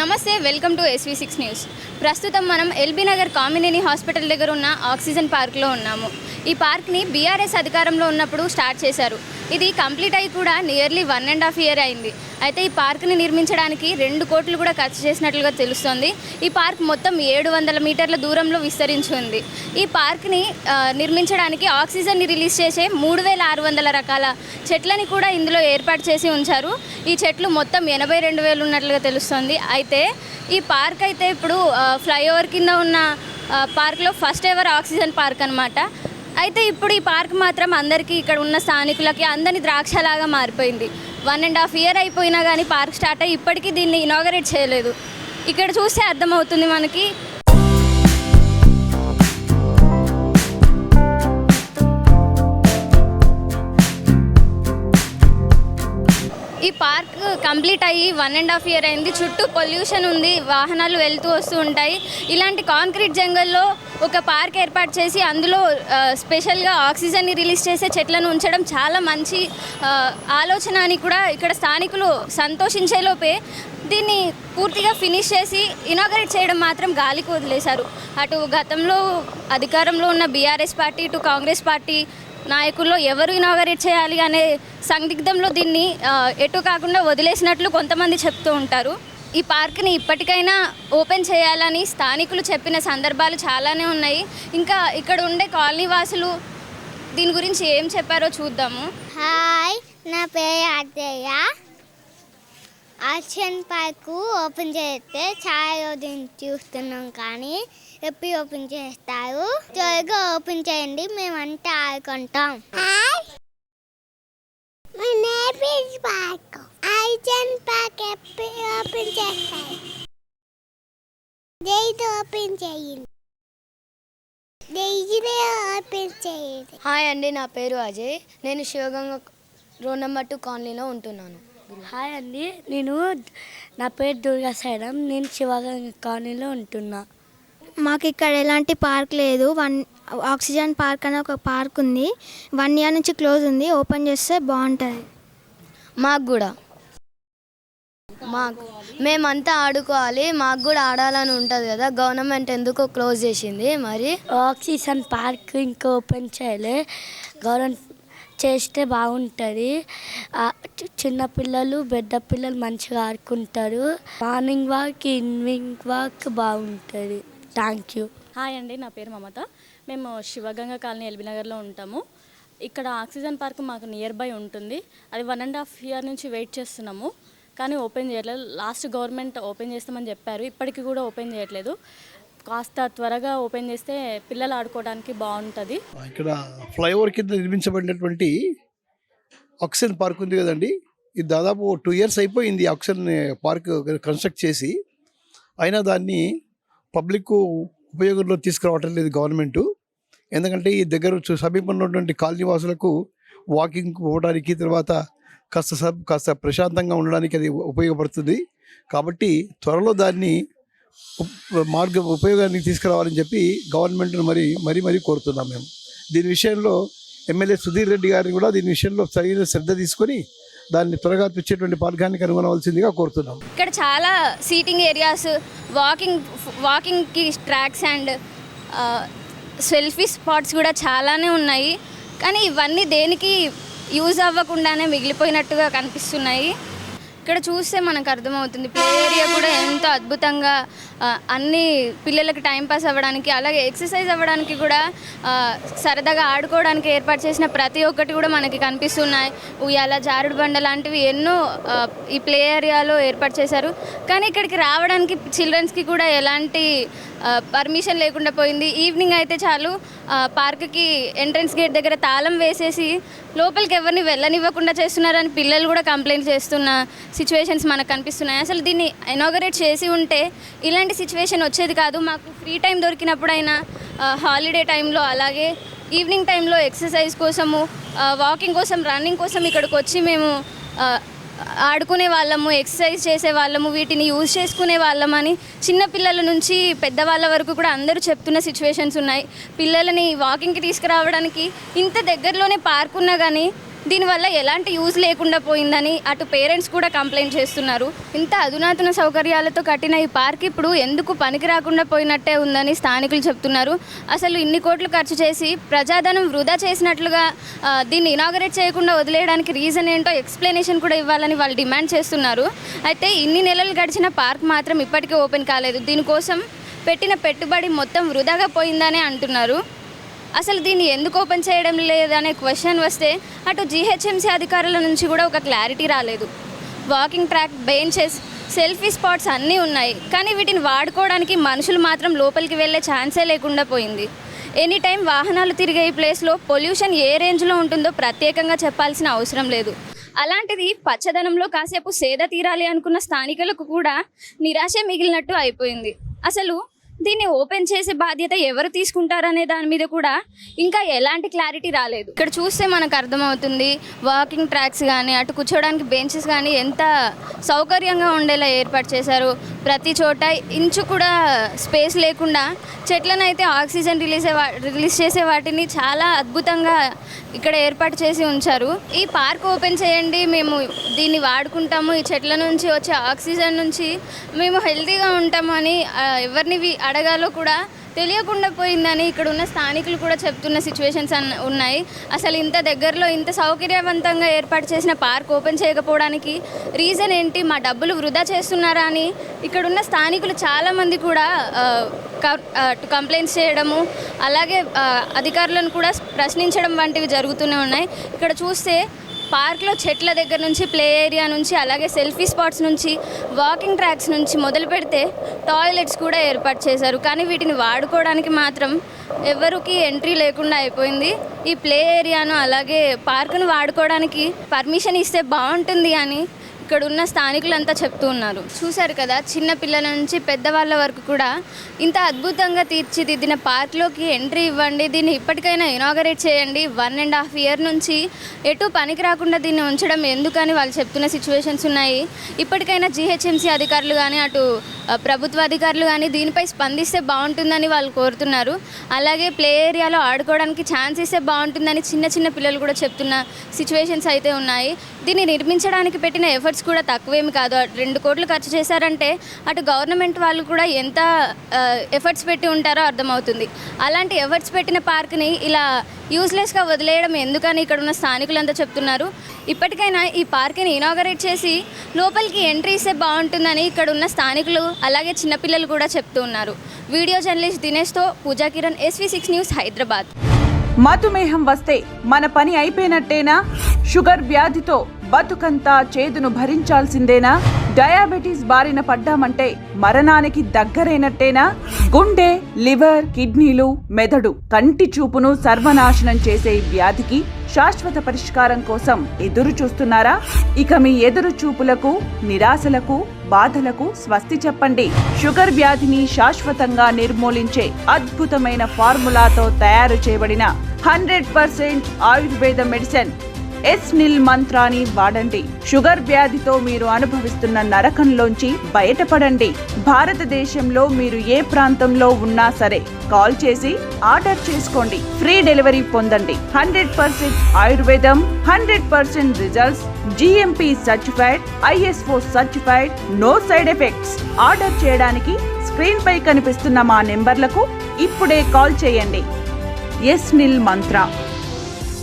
నమస్తే welcome to SV six news ప్రస్తుతం మనం ఎల్బీ నగర్ కామినేని హాస్పిటల్ దగ్గర ఉన్న ఆక్సిజన్ పార్క్లో ఉన్నాము. ఈ పార్క్ని బీఆర్ఎస్ అధికారంలో ఉన్నప్పుడు స్టార్ట్ చేశారు. ఇది కంప్లీట్ అయ్యి కూడా nearly one and half year అయింది. అయితే ఈ పార్క్ని నిర్మించడానికి రెండు కోట్లు కూడా ఖర్చు చేసినట్లుగా తెలుస్తోంది. ఈ పార్క్ మొత్తం ఏడు వందల మీటర్ల దూరంలో విస్తరించి ఉంది. ఈ పార్క్ని నిర్మించడానికి ఆక్సిజన్ని రిలీజ్ చేసే మూడు వేల ఆరు వందల రకాల చెట్లని కూడా ఇందులో ఏర్పాటు చేసి ఉంచారు. ఈ చెట్లు మొత్తం ఎనభై రెండు వేలు ఉన్నట్లుగా తెలుస్తుంది. అయితే ఈ పార్క్ అయితే ఇప్పుడు ఫ్లైఓవర్ కింద ఉన్న పార్క్లో ఫస్ట్ ఎవర్ ఆక్సిజన్ పార్క్ అనమాట అయితే ఇప్పుడు ఈ పార్క్ మాత్రం అందరికీ ఇక్కడ ఉన్న స్థానికులకి అందరినీ ద్రాక్షలాగా మారిపోయింది. వన్ అండ్ హాఫ్ ఇయర్ అయిపోయినా కానీ పార్క్ స్టార్ట్ అయ్యి ఇప్పటికీ దీన్ని ఇనాగరేట్ చేయలేదు. ఇక్కడ చూస్తే అర్థమవుతుంది మనకి కంప్లీట్ అయ్యి వన్ అండ్ హాఫ్ ఇయర్ అయింది. చుట్టూ పొల్యూషన్ ఉంది వాహనాలు వెళ్తూ వస్తూ ఉంటాయి. ఇలాంటి కాంక్రీట్ జంగల్లో ఒక పార్క్ ఏర్పాటు చేసి అందులో స్పెషల్గా ఆక్సిజన్ని రిలీజ్ చేసే చెట్లను ఉంచడం చాలా మంచి ఆలోచన అని కూడా ఇక్కడ స్థానికులు సంతోషించేలోపే దీన్ని పూర్తిగా ఫినిష్ చేసి ఇనాగరేట్ చేయడం మాత్రం గాలికి వదిలేశారు. అటు గతంలో అధికారంలో ఉన్న బీఆర్ఎస్ పార్టీ ఇటు కాంగ్రెస్ పార్టీ నాయకుల్లో ఎవరు ఇనాగరేట్ చేయాలి అనే సందిగ్ధంలో దీన్ని ఎటు కాకుండా వదిలేసినట్లు కొంతమంది చెప్తూ ఉంటారు. ఈ పార్క్ని ఇప్పటికైనా ఓపెన్ చేయాలని స్థానికులు చెప్పిన సందర్భాలు చాలానే ఉన్నాయి. ఇంకా ఇక్కడ ఉండే కాలనీ వాసులు దీని గురించి ఏం చెప్పారో చూద్దాము. హాయ్ నా పేరు అజయ్య ఆక్షన్ ఓపెన్ చేస్తే చాలా చూస్తున్నాం కానీ ఎప్పుడు ఓపెన్ చేస్తారు? త్వరగా ఓపెన్ చేయండి మేమంతా ఆడుకుంటాం. పార్క్ ఆక్షన్ పార్క్ ఎప్పుడు ఓపెన్ చేస్తారు? డైట్ ఓపెన్ చేయండి. ఓపెన్ చేయండి. హాయ్ అండి నా పేరు అజయ్. నేను శివగంగ రోడ్ నెంబర్ టూ కాలనీలో ఉంటున్నాను. హాయ్ అండి నేను నా పేరు దుర్గా సైరం నేను శివగంగ కాలనీలో ఉంటున్నా. మాకు ఇక్కడ ఎలాంటి పార్క్ లేదు. వన్ ఆక్సిజన్ పార్క్ అనే ఒక పార్క్ ఉంది. వన్ ఇయర్ నుంచి క్లోజ్ ఉంది. ఓపెన్ చేస్తే బాగుంటుంది. మాకు కూడా. మాకు. మేమంతా ఆడుకోవాలి. మాకు కూడా ఆడాలని ఉంటుంది కదా. గవర్నమెంట్ ఎందుకో క్లోజ్ చేసింది. మరి? ఆక్సిజన్ పార్క్ ఇంకా ఓపెన్ చేయలే. గవర్నమెంట్ చేస్తే బాగుంటుంది. చిన్నపిల్లలు పెద్ద పిల్లలు మంచిగా ఆడుకుంటారు. మార్నింగ్ వాక్ ఈవినింగ్ వాక్ బాగుంటుంది. థ్యాంక్ యూ హాయ్ అండి నా పేరు మమత. మేము శివగంగ కాలనీ ఎల్బీ నగర్లో ఉంటాము. ఇక్కడ ఆక్సిజన్ పార్క్ మాకు నియర్ బై ఉంటుంది. అది వన్ అండ్ హాఫ్ ఇయర్ నుంచి వెయిట్ చేస్తున్నాము. కానీ ఓపెన్ చేయట్లేదు. లాస్ట్ గవర్నమెంట్ ఓపెన్ చేస్తామని చెప్పారు. ఇప్పటికీ కూడా ఓపెన్ చేయట్లేదు. కాస్త త్వరగా ఓపెన్ చేస్తే పిల్లలు ఆడుకోవడానికి బాగుంటుంది. ఇక్కడ ఫ్లైఓవర్ కింద నిర్మించబడినటువంటి ఆక్సిజన్ పార్క్ ఉంది కదండి. ఇది దాదాపు టూ ఇయర్స్ అయిపోయింది ఆక్సిజన్ పార్క్ కన్స్ట్రక్ట్ చేసి. అయినా దాన్ని పబ్లిక్ ఉపయోగంలో తీసుకురావటం లేదు గవర్నమెంట్. ఎందుకంటే ఈ దగ్గర సమీపంలో ఉన్నటువంటి కాలనీ వాసులకు వాకింగ్ పోవడానికి తర్వాత కాస్త సబ్ కాస్త ప్రశాంతంగా ఉండడానికి అది ఉపయోగపడుతుంది. కాబట్టి త్వరలో దాన్ని మార్గం ఉపయోగానికి తీసుకురావాలని చెప్పి గవర్నమెంట్ను మరి మరీ మరీ కోరుతున్నాం మేము. దీని విషయంలో ఎమ్మెల్యే సుధీర్ రెడ్డి గారిని కూడా దీని విషయంలో సరైన శ్రద్ధ తీసుకొని దాన్ని త్వరగా తెచ్చేటువంటి మార్గాన్ని కనుగొనవలసిందిగా కోరుతున్నాం. ఇక్కడ చాలా సీటింగ్ ఏరియాస్ వాకింగ్ వాకింగ్కి ట్రాక్స్ అండ్ సెల్ఫీ స్పాట్స్ కూడా చాలానే ఉన్నాయి. కానీ ఇవన్నీ దేనికి యూజ్ అవ్వకుండానే మిగిలిపోయినట్టుగా కనిపిస్తున్నాయి. ఇక్కడ చూస్తే మనకు అర్థమవుతుంది. ప్లే ఏరియా కూడా ఎంతో అద్భుతంగా అన్ని పిల్లలకు టైం పాస్ అవ్వడానికి అలాగే ఎక్సర్సైజ్ అవ్వడానికి కూడా సరదాగా ఆడుకోవడానికి ఏర్పాటు చేసిన ప్రతి ఒక్కటి కూడా మనకి కనిపిస్తున్నాయి. ఉయ్యాల జారుడు బండ లాంటివి ఎన్నో ఈ ప్లే ఏరియాలో ఏర్పాటు చేశారు. కానీ ఇక్కడికి రావడానికి చిల్డ్రన్స్కి కూడా ఎలాంటి పర్మిషన్ లేకుండా పోయింది. ఈవినింగ్ అయితే చాలు. పార్క్కి ఎంట్రన్స్ గేట్ దగ్గర తాళం వేసేసి లోపలికి ఎవరిని వెళ్ళనివ్వకుండా చేస్తున్నారని పిల్లలు కూడా కంప్లైంట్ చేస్తున్న సిచ్యువేషన్స్ మనకు కనిపిస్తున్నాయి. అసలు దీన్ని ఇనాగరేట్ చేసి ఉంటే ఇలాంటి సిచ్యువేషన్ వచ్చేది కాదు. మాకు ఫ్రీ టైం దొరికినప్పుడైనా హాలిడే టైంలో అలాగే ఈవినింగ్ టైంలో ఎక్సర్సైజ్ కోసము వాకింగ్ కోసం రన్నింగ్ కోసం ఇక్కడికి వచ్చి మేము ఆడుకునే వాళ్ళము ఎక్సర్సైజ్ చేసే వాళ్ళము వీటిని యూజ్ చేసుకునే వాళ్ళమని చిన్నపిల్లల నుంచి పెద్దవాళ్ళ వరకు కూడా అందరూ చెప్తున్న సిచ్యువేషన్స్ ఉన్నాయి. పిల్లలని వాకింగ్కి తీసుకురావడానికి ఇంత దగ్గరలోనే పార్క్ ఉన్నా కానీ దీనివల్ల ఎలాంటి యూజ్ లేకుండా పోయిందని అటు పేరెంట్స్ కూడా కంప్లైంట్ చేస్తున్నారు. ఇంత అధునాతన సౌకర్యాలతో కట్టిన ఈ పార్క్ ఇప్పుడు ఎందుకు పనికి రాకుండా పోయినట్టే ఉందని స్థానికులు చెప్తున్నారు. అసలు ఇన్ని కోట్లు ఖర్చు చేసి ప్రజాధనం వృధా చేసినట్లుగా దీన్ని ఇనాగరేట్ చేయకుండా వదిలేయడానికి రీజన్ ఏంటో ఎక్స్ప్లెనేషన్ కూడా ఇవ్వాలని వాళ్ళు డిమాండ్ చేస్తున్నారు. అయితే ఇన్ని నెలలు గడిచిన పార్క్ మాత్రం ఇప్పటికీ ఓపెన్ కాలేదు. దీనికోసం పెట్టిన పెట్టుబడి మొత్తం వృధాగా పోయిందనే అంటున్నారు. అసలు దీన్ని ఎందుకు ఓపెన్ చేయడం లేదనే క్వశ్చన్ వస్తే అటు జీహెచ్ఎంసీ అధికారుల నుంచి కూడా ఒక క్లారిటీ రాలేదు. Walking track benches selfie spots అన్నీ ఉన్నాయి. కానీ వీటిని వాడుకోవడానికి మనుషులు మాత్రం లోపలికి వెళ్ళే ఛాన్సే లేకుండా పోయింది. ఎనీ టైం వాహనాలు తిరిగే ఈ ప్లేస్లో పొల్యూషన్ ఏ రేంజ్లో ఉంటుందో ప్రత్యేకంగా చెప్పాల్సిన అవసరం లేదు. అలాంటిది పచ్చదనంలో కాసేపు సేద తీరాలి అనుకున్న స్థానికులకు కూడా నిరాశ మిగిలినట్టు అయిపోయింది. అసలు దీన్ని ఓపెన్ చేసే బాధ్యత ఎవరు తీసుకుంటారనే దాని మీద కూడా ఇంకా ఎలాంటి క్లారిటీ రాలేదు. ఇక్కడ చూస్తే మనకు అర్థమవుతుంది వాకింగ్ ట్రాక్స్ కానీ అటు కూర్చోడానికి బెంచెస్ కానీ ఎంత సౌకర్యంగా ఉండేలా ఏర్పాటు చేశారు. ప్రతి చోట ఇంచు కూడా స్పేస్ లేకుండా చెట్లను అయితే ఆక్సిజన్ రిలీజ్ రిలీజ్ చేసే వాటిని చాలా అద్భుతంగా ఇక్కడ ఏర్పాటు చేసి ఉంచారు. ఈ పార్క్ ఓపెన్ చేయండి మేము దీన్ని వాడుకుంటాము. ఈ చెట్ల నుంచి వచ్చే ఆక్సిజన్ నుంచి మేము హెల్తీగా ఉంటాము అని ఎవరిని అడగాలో కూడా తెలియకుండా పోయిందని ఇక్కడ ఉన్న స్థానికులు కూడా చెప్తున్న సిచ్యువేషన్స్ అన్ ఉన్నాయి. అసలు ఇంత దగ్గరలో ఇంత సౌకర్యవంతంగా ఏర్పాటు చేసిన పార్క్ ఓపెన్ చేయకపోవడానికి రీజన్ ఏంటి? మా డబ్బులు వృధా చేస్తున్నారా అని ఇక్కడున్న స్థానికులు చాలామంది కూడా కంప్లైంట్స్ చేయడము అలాగే అధికారులను కూడా ప్రశ్నించడం వంటివి జరుగుతూనే ఉన్నాయి. ఇక్కడ చూస్తే పార్క్లో చెట్ల దగ్గర నుంచి ప్లే ఏరియా నుంచి అలాగే సెల్ఫీ స్పాట్స్ నుంచి వాకింగ్ ట్రాక్స్ నుంచి మొదలు పెడితే టాయిలెట్స్ కూడా ఏర్పాటు చేశారు. కానీ వీటిని వాడుకోవడానికి మాత్రం ఎవరికి ఎంట్రీ లేకుండా అయిపోయింది. ఈ ప్లే ఏరియాను అలాగే పార్కును వాడుకోవడానికి పర్మిషన్ ఇస్తే బాగుంటుంది అని ఇక్కడ ఉన్న స్థానికులంతా చెప్తూ ఉన్నారు. చూశారు కదా చిన్న పిల్లల నుంచి పెద్దవాళ్ళ వరకు కూడా ఇంత అద్భుతంగా తీర్చిదిద్దిన పార్క్లోకి ఎంట్రీ ఇవ్వండి దీన్ని ఇప్పటికైనా ఇనాగరేట్ చేయండి. వన్ అండ్ హాఫ్ ఇయర్ నుంచి ఎటు పనికి రాకుండా దీన్ని ఉంచడం ఎందుకని వాళ్ళు చెప్తున్న సిచ్యువేషన్స్ ఉన్నాయి. ఇప్పటికైనా జీహెచ్ఎంసీ అధికారులు కానీ అటు ప్రభుత్వ అధికారులు కానీ దీనిపై స్పందిస్తే బాగుంటుందని వాళ్ళు కోరుతున్నారు. అలాగే ప్లే ఏరియాలో ఆడుకోవడానికి ఛాన్స్ ఇస్తే బాగుంటుందని చిన్న చిన్న పిల్లలు కూడా చెప్తున్న సిచ్యువేషన్స్ అయితే ఉన్నాయి. దీన్ని నిర్మించడానికి పెట్టిన ఎఫర్ట్స్ కూడా తక్కువేమి కాదు. రెండు కోట్లు ఖర్చు చేశారంటే అటు గవర్నమెంట్ వాళ్ళు కూడా ఎంత ఎఫర్ట్స్ పెట్టి ఉంటారో అర్థమవుతుంది. అలాంటి ఎఫర్ట్స్ పెట్టిన పార్క్ని ఇలా యూస్లెస్గా వదిలేయడం ఎందుకని ఇక్కడ ఉన్న స్థానికులంతా చెప్తున్నారు. ఇప్పటికైనా ఈ పార్క్ని ఇనాగరేట్ చేసి లోపలికి ఎంట్రీ ఇస్తే బాగుంటుందని ఇక్కడ ఉన్న స్థానికులు అలాగే చిన్నపిల్లలు కూడా చెప్తూ ఉన్నారు. Video journalist దినేష్తో Pooja Kiran SV six news Hyderabad. మధుమేహం వస్తే మన పని అయిపోయినట్టేనా? షుగర్ వ్యాధితో బతుకంతా చేదును భరించాల్సిందేనా? డయాబెటీస్ బారిన పడ్డామంటే మరణానికి దగ్గరైనట్టేనా? గుండె లివర్ కిడ్నీలు మెదడు కంటి చూపును సర్వనాశనం చేసే వ్యాధికి శాశ్వత పరిష్కారం కోసం ఎదురు చూస్తున్నారా? ఇక మీ ఎదురు చూపులకు నిరాశలకు బాధలకు స్వస్తి చెప్పండి. షుగర్ వ్యాధిని శాశ్వతంగా నిర్మూలించే అద్భుతమైన ఫార్ములాతో తయారు చేయబడిన హండ్రెడ్ పర్సెంట్ ఆయుర్వేద మెడిసిన్ ఎస్ నిల్ మంత్రాన్ని వాడండి. షుగర్ వ్యాధితో మీరు అనుభవిస్తున్న నరకంలోంచి బయటపడండి. భారతదేశంలో మీరు ఏ ప్రాంతంలో ఉన్నా సరే కాల్ చేసి ఆర్డర్ చేసుకోండి. ఫ్రీ డెలివరీ పొందండి. హండ్రెడ్ పర్సెంట్ ఆయుర్వేదం hundred percent results GMP certified ISO certified no side effects. Order చేయడానికి స్క్రీన్ పై కనిపిస్తున్న మా నెంబర్లకు ఇప్పుడే కాల్ చేయండి. ఎస్ నిల్ మంత్ర.